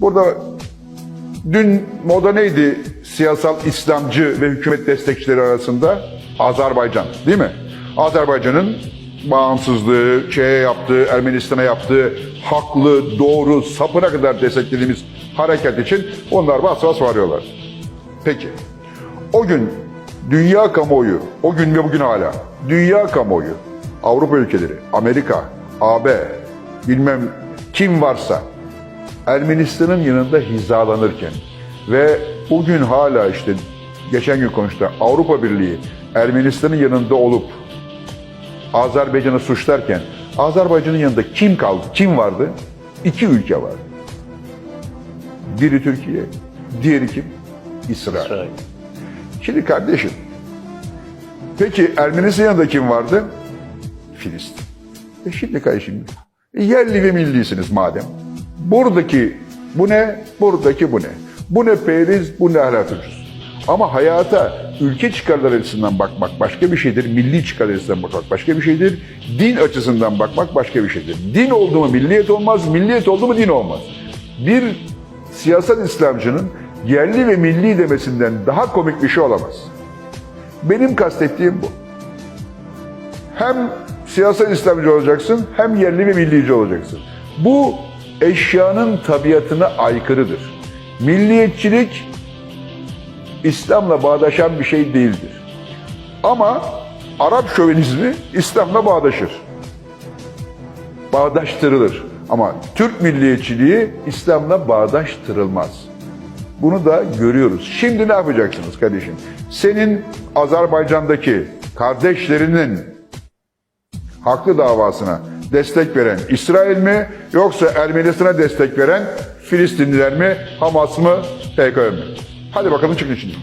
Burada dün moda neydi siyasal İslamcı ve hükümet destekçileri arasında? Azerbaycan değil mi? Azerbaycan'ın bağımsızlığı, şeye yaptığı, Ermenistan'a yaptığı haklı, doğru, sapına kadar desteklediğimiz hareket için onlar bas bas varıyorlar. Peki, o gün dünya kamuoyu, o gün ve bugün hala, dünya kamuoyu, Avrupa ülkeleri, Amerika, AB, bilmem kim varsa Ermenistan'ın yanında hizalanırken ve bugün hala işte geçen gün konuştu Avrupa Birliği Ermenistan'ın yanında olup Azerbaycan'ı suçlarken Azerbaycan'ın yanında kim kaldı, kim vardı? İki ülke vardı. Biri Türkiye, diğeri kim? İsrail. İsrail. Şimdi kardeşim, peki Ermenistan yanında kim vardı? Filistin. E şimdi kardeşim, yerli ve millisiniz madem. Buradaki bu ne, buradaki bu ne? Bu ne periz, bu ne ahlak. Ama hayata ülke çıkarları açısından bakmak başka bir şeydir, milli çıkar açısından bakmak başka bir şeydir, din açısından bakmak başka bir şeydir. Din oldu mu milliyet olmaz, milliyet oldu mu din olmaz. Bir siyasal İslamcının yerli ve milli demesinden daha komik bir şey olamaz. Benim kastettiğim bu. Hem siyasal İslamcı olacaksın hem yerli ve millici olacaksın. Bu eşyanın tabiatına aykırıdır. Milliyetçilik İslam'la bağdaşan bir şey değildir. Ama Arap şövenizmi İslam'la bağdaşır. Bağdaştırılır. Ama Türk milliyetçiliği İslam'la bağdaştırılmaz. Bunu da görüyoruz. Şimdi ne yapacaksınız kardeşim? Senin Azerbaycan'daki kardeşlerinin haklı davasına destek veren İsrail mi yoksa Ermenistan'a destek veren Filistinliler mi, Hamas mı, PKK mi? Hadi bakalım çıkın şimdi.